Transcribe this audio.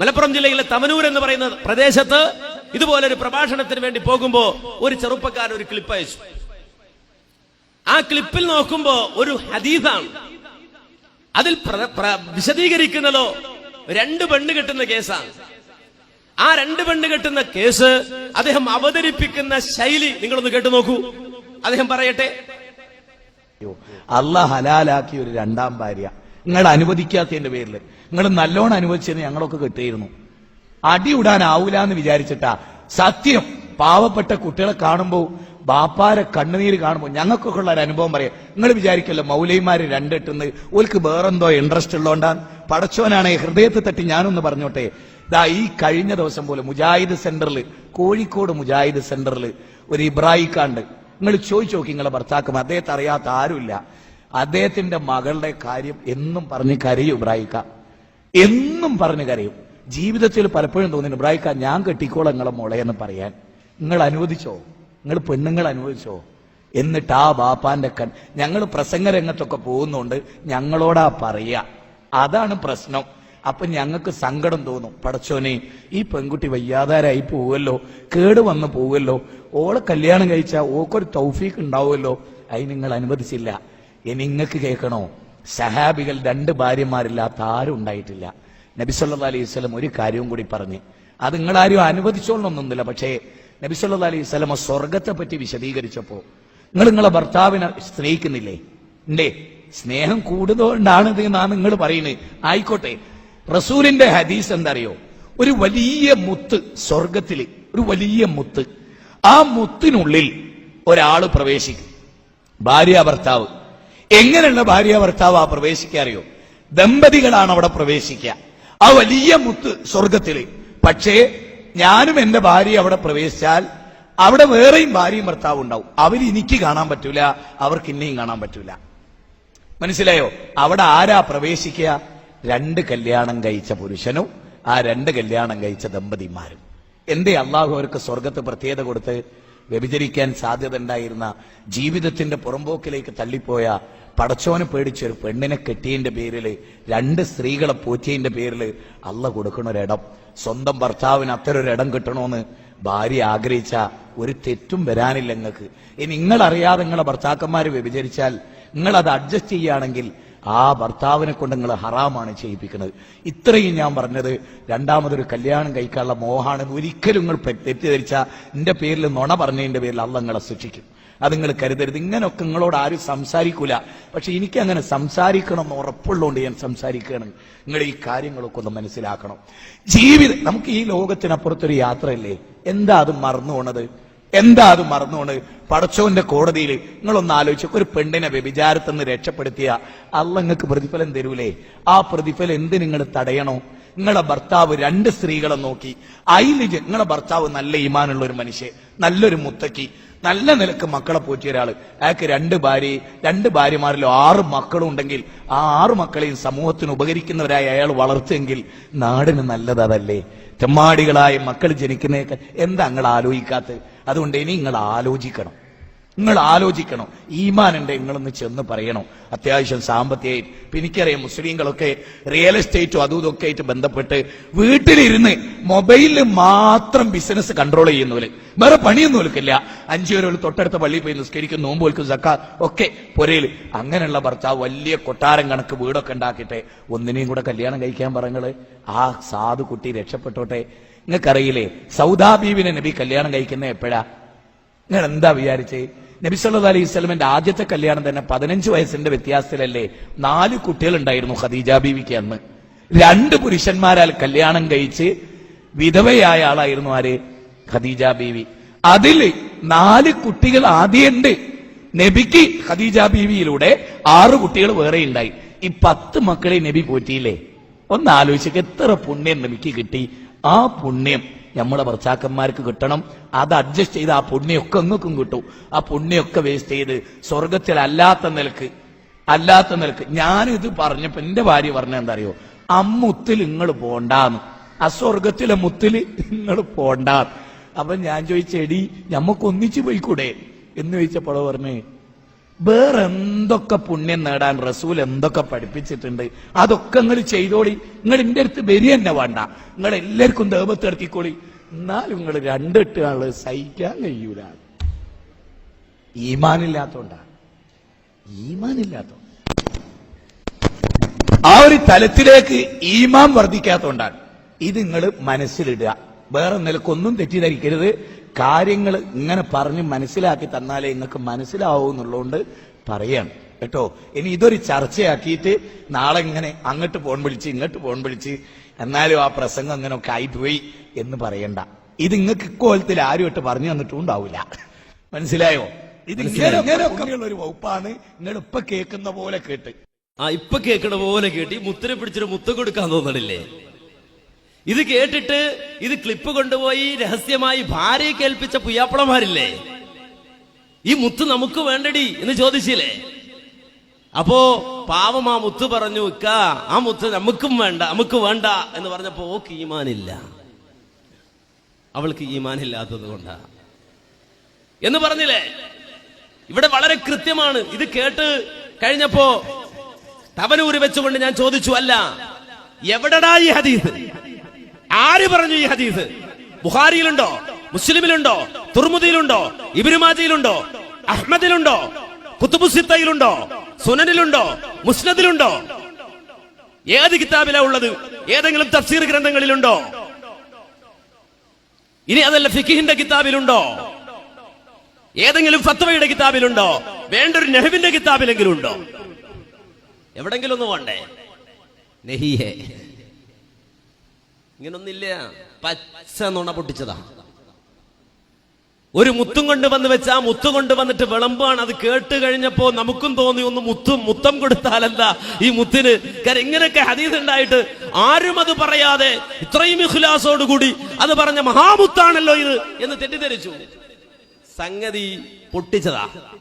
മലപ്പുറം ജില്ലയിലെ തമനൂർ എന്ന് പറയുന്ന പ്രദേശത്ത് ഇതുപോലെ ഒരു പ്രഭാഷണത്തിന് വേണ്ടി പോകുമ്പോ ഒരു ചെറുപ്പക്കാരൻ ഒരു ക്ലിപ്പ് അയച്ചു. ആ ക്ലിപ്പിൽ നോക്കുമ്പോ ഒരു ഹദീസാണ്. അതിൽ വിശദീകരിക്കുന്നതോ രണ്ട് പെണ്ണ് കെട്ടുന്ന കേസാണ്. ആ രണ്ട് പെണ്ണ് കെട്ടുന്ന കേസ് അദ്ദേഹം അവതരിപ്പിക്കുന്ന ശൈലി നിങ്ങളൊന്ന് കേട്ടു നോക്കൂ. അദ്ദേഹം പറയട്ടെ. അല്ല ഹലാലാക്കിയ ഒരു രണ്ടാം ഭാര്യ. നിങ്ങൾ അനുവദിക്കാത്തതിന്റെ പേരിൽ. നിങ്ങൾ നല്ലോണം അനുവദിച്ചതിന് ഞങ്ങളൊക്കെ കിട്ടിയിരുന്നു. അടി ഇടാനാവൂല എന്ന് വിചാരിച്ചിട്ടാ സത്യം പാവപ്പെട്ട കുട്ടികളെ കാണുമ്പോൾ ബാപ്പാരെ കണ്ണുനീര് കാണുമ്പോൾ ഞങ്ങൾക്കൊക്കെ ഉള്ള ഒരു അനുഭവം പറയാം. നിങ്ങൾ വിചാരിക്കല്ലോ മൗലൈമാര് രണ്ടിട്ടുന്ന് ഓൽക്ക് വേറെന്തോ ഇൻട്രസ്റ്റ് ഉള്ളതുകൊണ്ടാണ് പടച്ചോനാണ് ഹൃദയത്തെ തട്ടി ഞാനൊന്ന് പറഞ്ഞോട്ടെ. ദാ ഈ കഴിഞ്ഞ ദിവസം പോലെ മുജാഹിദ് സെന്ററിൽ കോഴിക്കോട് മുജാഹിദ് സെന്ററിൽ ഒരു ഇബ്രാഹിക്കാണ്ട് നിങ്ങൾ ചോദിച്ചു നോക്കി നിങ്ങളെ ഭർത്താക്കും അദ്ദേഹത്തെ അറിയാത്ത ആരുമില്ല. അദ്ദേഹത്തിന്റെ മകളുടെ കാര്യം എന്നും പറഞ്ഞ് കരയും ഇബ്രാഹിക്ക. എന്നും പറഞ്ഞ് കരയും. ജീവിതത്തിൽ പലപ്പോഴും തോന്നി ഇബ്രാഹിക്ക ഞാൻ കെട്ടിക്കോളാം നിങ്ങളെ മോളെ എന്ന് പറയാൻ. നിങ്ങൾ അനുവദിച്ചോ? നിങ്ങൾ പെണ്ണുങ്ങൾ അനുവദിച്ചോ? എന്നിട്ട് ആ ബാപ്പാന്റെ കൺ ഞങ്ങൾ പ്രസംഗരംഗത്തൊക്കെ പോകുന്നുണ്ട് ഞങ്ങളോടാ പറയാ. അതാണ് പ്രശ്നം. അപ്പൊ ഞങ്ങൾക്ക് സങ്കടം തോന്നും. പടച്ചോനെ ഈ പെൺകുട്ടി വയ്യാതാരായി പോവുമല്ലോ കേട് വന്ന് പോവുമല്ലോ ഓളെ കല്യാണം കഴിച്ചാൽ ഓക്കൊരു തൗഫീക്ക് ഉണ്ടാവുമല്ലോ അതിന് നിങ്ങൾ അനുവദിച്ചില്ല. ഇനി നിങ്ങൾക്ക് കേൾക്കണോ? സഹാബികൾ രണ്ട് ഭാര്യമാരില്ലാത്ത ആരും ഉണ്ടായിട്ടില്ല. നബിസല്ലാ അലൈഹി സ്വലം ഒരു കാര്യവും കൂടി പറഞ്ഞ്. അത് നിങ്ങളാരും അനുവദിച്ചോളൊന്നൊന്നുമില്ല പക്ഷേ നബിസല്ലാ അലൈഹി സ്വലമ സ്വർഗത്തെ പറ്റി വിശദീകരിച്ചപ്പോ നിങ്ങൾ നിങ്ങളെ ഭർത്താവിനെ സ്നേഹിക്കുന്നില്ലേ? ഉണ്ടേ സ്നേഹം കൂടുതലുകൊണ്ടാണ് ഇത് എന്നാണ് നിങ്ങൾ പറയുന്നത്. ആയിക്കോട്ടെ. റസൂലിന്റെ ഹദീസ് എന്തറിയോ? ഒരു വലിയ മുത്ത് സ്വർഗത്തിൽ ഒരു വലിയ മുത്ത്. ആ മുത്തിനുള്ളിൽ ഒരാൾ പ്രവേശിക്കും. ഭാര്യ ഭർത്താവ്. എങ്ങനെയുള്ള ഭാര്യ ഭർത്താവ് ആ പ്രവേശിക്കുക അറിയോ? ദമ്പതികളാണ് അവിടെ പ്രവേശിക്കുക. ആ വലിയ മുത്ത് സ്വർഗത്തിൽ പക്ഷേ ഞാനും എന്റെ ഭാര്യ അവിടെ പ്രവേശിച്ചാൽ അവിടെ വേറെയും ഭാര്യയും ഭർത്താവും ഉണ്ടാവും. അവർ എനിക്ക് കാണാൻ പറ്റൂല അവർക്ക് ഇന്നെയും കാണാൻ പറ്റൂല. മനസ്സിലായോ? അവിടെ ആരാ പ്രവേശിക്കുക? രണ്ട് കല്യാണം കഴിച്ച പുരുഷനും ആ രണ്ട് കല്യാണം കഴിച്ച ദമ്പതിമാരും. എന്തേ അള്ളാഹു അവർക്ക് സ്വർഗത്ത് പ്രത്യേകത കൊടുത്ത്? വ്യഭിചരിക്കാൻ സാധ്യത ഉണ്ടായിരുന്ന ജീവിതത്തിന്റെ പുറമ്പോക്കിലേക്ക് തള്ളിപ്പോയ പടച്ചോനെ പേടിച്ചൊരു പെണ്ണിനെ കെട്ടിയതിന്റെ പേരിൽ രണ്ട് സ്ത്രീകളെ പോറ്റിയതിന്റെ പേരിൽ അല്ല കൊടുക്കണ ഒരിടം സ്വന്തം ഭർത്താവിന് അത്തരം ഒരു ഇടം കിട്ടണമെന്ന് ഭാര്യ ആഗ്രഹിച്ച ഒരു തെറ്റും വരാനില്ല നിങ്ങൾക്ക് ഇനി നിങ്ങൾ അറിയാതെ നിങ്ങളെ ഭർത്താക്കന്മാര് വ്യഭിചരിച്ചാൽ നിങ്ങൾ അത് അഡ്ജസ്റ്റ് ചെയ്യുകയാണെങ്കിൽ ആ ഭർത്താവിനെ കൊണ്ട് നിങ്ങൾ ഹറാമാണ് ചെയ്യിപ്പിക്കുന്നത്. ഇത്രയും ഞാൻ പറഞ്ഞത് രണ്ടാമതൊരു കല്യാണം കഴിക്കാനുള്ള മോഹാണെന്ന് ഒരിക്കലും നിങ്ങൾ തെറ്റിദ്ധരിച്ച എന്റെ പേരിൽ നുണ പറഞ്ഞതിന്റെ പേരിൽ അല്ല നിങ്ങളെ ശിക്ഷിക്കും അത് നിങ്ങൾ കരുതരുത്. ഇങ്ങനെയൊക്കെ നിങ്ങളോട് ആരും സംസാരിക്കൂല. പക്ഷെ എനിക്ക് അങ്ങനെ സംസാരിക്കണം എന്ന് ഉറപ്പുള്ളതുകൊണ്ട് ഞാൻ സംസാരിക്കുകയാണ്. നിങ്ങൾ ഈ കാര്യങ്ങളൊക്കെ ഒന്ന് മനസ്സിലാക്കണം. ജീവിതം നമുക്ക് ഈ ലോകത്തിനപ്പുറത്തൊരു യാത്രയല്ലേ? എന്താ അത് മറന്നു പോണത് എന്താ അത് മറന്നുകൊണ്ട് പടച്ചോന്റെ കോടതിയിൽ നിങ്ങളൊന്ന് ആലോചിച്ച ഒരു പെണ്ണിനെ വ്യഭിചാരത്തിൽ രക്ഷപ്പെടുത്തിയ അല്ല നിങ്ങൾക്ക് പ്രതിഫലം തരൂലേ? ആ പ്രതിഫലം എന്ത് നിങ്ങൾ തടയണോ? നിങ്ങളെ ഭർത്താവ് രണ്ട് സ്ത്രീകളെ നോക്കി. അയിലിജ് നിങ്ങളെ ഭർത്താവ് നല്ല ഈമാനുള്ള ഒരു മനുഷ്യൻ നല്ലൊരു മുത്തക്കി. നല്ല നിലയ്ക്ക് മക്കളെ പോറ്റിയ ഒരാൾ. അയാൾക്ക് രണ്ട് ഭാര്യ രണ്ട് ഭാര്യമാരിലും ആറ് മക്കളും ഉണ്ടെങ്കിൽ ആ ആറ് മക്കളെയും സമൂഹത്തിന് ഉപകരിക്കുന്നവരായി അയാൾ വളർത്തുമെങ്കിൽ നാടിന് നല്ലത് അതല്ലേ? തെമ്മാടികളായ മക്കൾ ജനിക്കുന്നേക്ക് എന്താ നിങ്ങൾ ആലോചിക്കാത്തത്? അതുകൊണ്ട് ഇനി നിങ്ങൾ ആലോചിക്കണം. നിങ്ങൾ ആലോചിക്കണം ഈമാനുണ്ട് നിങ്ങളൊന്ന് ചെന്ന് പറയണം. അത്യാവശ്യം സാമ്പത്തികമായിട്ട്. ഇപ്പൊ എനിക്കറിയാം മുസ്ലിങ്ങളൊക്കെ റിയൽ എസ്റ്റേറ്റും അതും ഇതൊക്കെ ആയിട്ട് ബന്ധപ്പെട്ട് വീട്ടിലിരുന്ന് മൊബൈലിൽ മാത്രം ബിസിനസ് കൺട്രോൾ ചെയ്യുന്നവര്. വേറെ പണിയൊന്നും ഒലുക്കില്ല അഞ്ചു തൊട്ടടുത്ത പള്ളിയിൽ പോയി നിസ്കരിക്കും നോമ്പ് ഒൽക്കും സക്കാർ ഒക്കെ പുരയിൽ അങ്ങനെയുള്ള ഭർത്താവ് വലിയ കൊട്ടാരം കണക്ക് വീടൊക്കെ ഉണ്ടാക്കിയിട്ട് ഒന്നിനെയും കൂടെ കല്യാണം കഴിക്കാൻ പറഞ്ഞത് ആ സാധു കുട്ടി രക്ഷപ്പെട്ടോട്ടെ. നിങ്ങൾക്കറിയില്ലേ സൗദാ ബീവിനെ നബി കല്യാണം കഴിക്കുന്ന എപ്പോഴാ? നിങ്ങൾ എന്താ വിചാരിച്ചേ? നബി സല്ലല്ലാഹു അലൈഹി സ്വലമിന്റെ ആദ്യത്തെ കല്യാണം തന്നെ പതിനഞ്ച് വയസ്സിന്റെ വ്യത്യാസത്തിലല്ലേ നാല് കുട്ടികൾ ഉണ്ടായിരുന്നു ഖദീജ ബീവിക്ക് അന്ന്. രണ്ട് പുരുഷന്മാരാൽ കല്യാണം കഴിച്ച് വിധവയായ ആളായിരുന്നു ആര്? ഖദീജ ബീവി. അതിൽ നാല് കുട്ടികൾ ആദ്യമുണ്ട് നബിക്ക് ഖദീജ ബീവിയിലൂടെ ആറ് കുട്ടികൾ വേറെ ഉണ്ടായി. ഈ പത്ത് മക്കളെ നബി പോറ്റിയില്ലേ? ഒന്ന് ആലോചിച്ചു എത്ര പുണ്യം നബിക്ക് കിട്ടി. ആ പുണ്യം നമ്മുടെ ഭർത്താക്കന്മാർക്ക് കിട്ടണം. അത് അഡ്ജസ്റ്റ് ചെയ്ത് ആ പുണ്യമൊക്കെ നിങ്ങൾക്കും കിട്ടും. ആ പുണ്യമൊക്കെ വേസ്റ്റ് ചെയ്ത് സ്വർഗത്തിൽ അല്ലാത്ത നിലയ്ക്ക് അല്ലാത്ത നിലയ്ക്ക്. ഞാനിത് പറഞ്ഞപ്പോ എന്റെ ഭാര്യ പറഞ്ഞ എന്താ അറിയോ അമ്മുത്തിൽ നിങ്ങൾ പോണ്ടാന്ന്. ആ സ്വർഗത്തിലെ മുത്തിൽ നിങ്ങൾ പോണ്ടാന്ന്. അപ്പൊ ഞാൻ ചോദിച്ചെടി ഞമ്മക്ക് ഒന്നിച്ചു പോയിക്കൂടെ? എന്ന് ചോദിച്ചപ്പോഴോ പറഞ്ഞേ വേറെ എന്തൊക്കെ പുണ്യം നേടാൻ റസൂൽ എന്തൊക്കെ പഠിപ്പിച്ചിട്ടുണ്ട്? അതൊക്കെ നിങ്ങൾ ചെയ്തോളി. നിങ്ങൾ എന്റെ അടുത്ത് വരി തന്നെ വേണ്ട. നിങ്ങൾ എല്ലാവർക്കും ദേവത്തെടുത്തിക്കോളി എന്നാലും നിങ്ങൾ രണ്ടെട്ട് ആൾ സഹിക്കാൻ കഴിയൂല. ഈമാനില്ലാത്തോണ്ടാ. ഈമാനില്ലാത്ത ആ ഒരു തലത്തിലേക്ക് ഈമാൻ വർദ്ധിക്കാത്തോണ്ടാണ് ഇത് നിങ്ങൾ മനസ്സിലിടുക. വേറെ നിലക്കൊന്നും തെറ്റിദ്ധരിക്കരുത്. കാര്യങ്ങൾ ഇങ്ങനെ പറഞ്ഞ് മനസ്സിലാക്കി തന്നാലേ നിങ്ങൾക്ക് മനസ്സിലാവൂ എന്നുള്ളതുകൊണ്ട് പറയാണ്. കേട്ടോ? ഇനി ഇതൊരു ചർച്ചയാക്കിയിട്ട് നാളെ ഇങ്ങനെ അങ്ങോട്ട് ഫോൺ വിളിച്ച് ഇങ്ങോട്ട് ഫോൺ വിളിച്ച് എന്നാലും ആ പ്രസംഗം അങ്ങനെയൊക്കെ ആയിപ്പോയി എന്ന് പറയണ്ട. ഇത് നിങ്ങൾക്ക് ഇക്കോലത്തിൽ ആരും ഇട്ട് പറഞ്ഞു തന്നിട്ടും ഉണ്ടാവില്ല. മനസ്സിലായോ? ഇത് ഒരു വകുപ്പാണ് നിങ്ങൾ ഇപ്പൊ കേൾക്കുന്ന പോലെ കേട്ട്. ആ ഇപ്പൊ കേൾക്കണ പോലെ കേട്ടി ഈ മുത്തിനെ പിടിച്ചിട്ട് മുത്തം കൊടുക്കാൻ തോന്നണില്ലേ? ഇത് കേട്ടിട്ട് ഇത് ക്ലിപ്പ് കൊണ്ടുപോയി രഹസ്യമായി ഭാര്യയെ കേൾപ്പിച്ച പുയ്യാപ്പളമാരില്ലേ ഈ മുത്ത് നമുക്ക് വേണ്ടടി എന്ന് ചോദിച്ചില്ലേ? അപ്പോ പാവം ആ മുത്ത് പറഞ്ഞു ഇക്ക ആ മുത്ത് നമുക്കും വേണ്ട നമുക്ക് വേണ്ട എന്ന് പറഞ്ഞപ്പോ ഓക്ക് ഈമാനില്ല. അവൾക്ക് ഈമാനില്ലാത്തത് കൊണ്ടാ. എന്ന് പറഞ്ഞില്ലേ? ഇവിടെ വളരെ കൃത്യമാണ്. ഇത് കേട്ട് കഴിഞ്ഞപ്പോ തവനൂര് വെച്ചുകൊണ്ട് ഞാൻ ചോദിച്ചു അല്ല എവിടടാ ഈ ഹദീസ്? ആര് പറഞ്ഞു ഈ ഹദീസ്? ബുഹാരിയിലുണ്ടോ മുസ്ലിമിലുണ്ടോ? തുർമുദിയിലുണ്ടോ? ഇബിനുമാജയിലുണ്ടോ? അഹ്മദിലുണ്ടോ? കുത്തുബുസിത്തയിലുണ്ടോ സുനനിലുണ്ടോ? മുസ്നദിലുണ്ടോ? ഏത് കിതാബിലാ ഉള്ളത്? ഏതെങ്കിലും തഫ്സീർ ഗ്രന്ഥങ്ങളിലുണ്ടോ? ഇനി അതല്ല ഫിഖിഹിന്റെ കിതാബിലുണ്ടോ? ഏതെങ്കിലും ഫത്വയുടെ കിതാബിലുണ്ടോ? വേണ്ട ഒരു നെഹുവിന്റെ കിതാബിലെങ്കിലും ഉണ്ടോ എവിടെങ്കിലും ഒന്ന് വേണ്ടേ നെഹിയേ. ഇങ്ങനൊന്നില്ല പച്ച നുണ പൊട്ടിച്ചതാ. ഒരു മുത്തും കൊണ്ട് വന്ന് വെച്ച് ആ മുത്ത് കൊണ്ട് വന്നിട്ട് വിളമ്പാണ്. അത് കേട്ട് കഴിഞ്ഞപ്പോ നമുക്കും തോന്നി ഒന്ന് മുത്തും മുത്തം കൊടുത്താലെന്താ ഈ മുത്തിന്? കാര്യം ഇങ്ങനെയൊക്കെ ഹദീസ് ഉണ്ടായിട്ട് ആരും അത് പറയാതെ ഇത്രയും ഇഖ്ലാസോടുകൂടി അത് പറഞ്ഞ മഹാമുത്താണല്ലോ ഇത് എന്ന് തെറ്റിദ്ധരിച്ചു. സംഗതി പൊട്ടിച്ചതാ.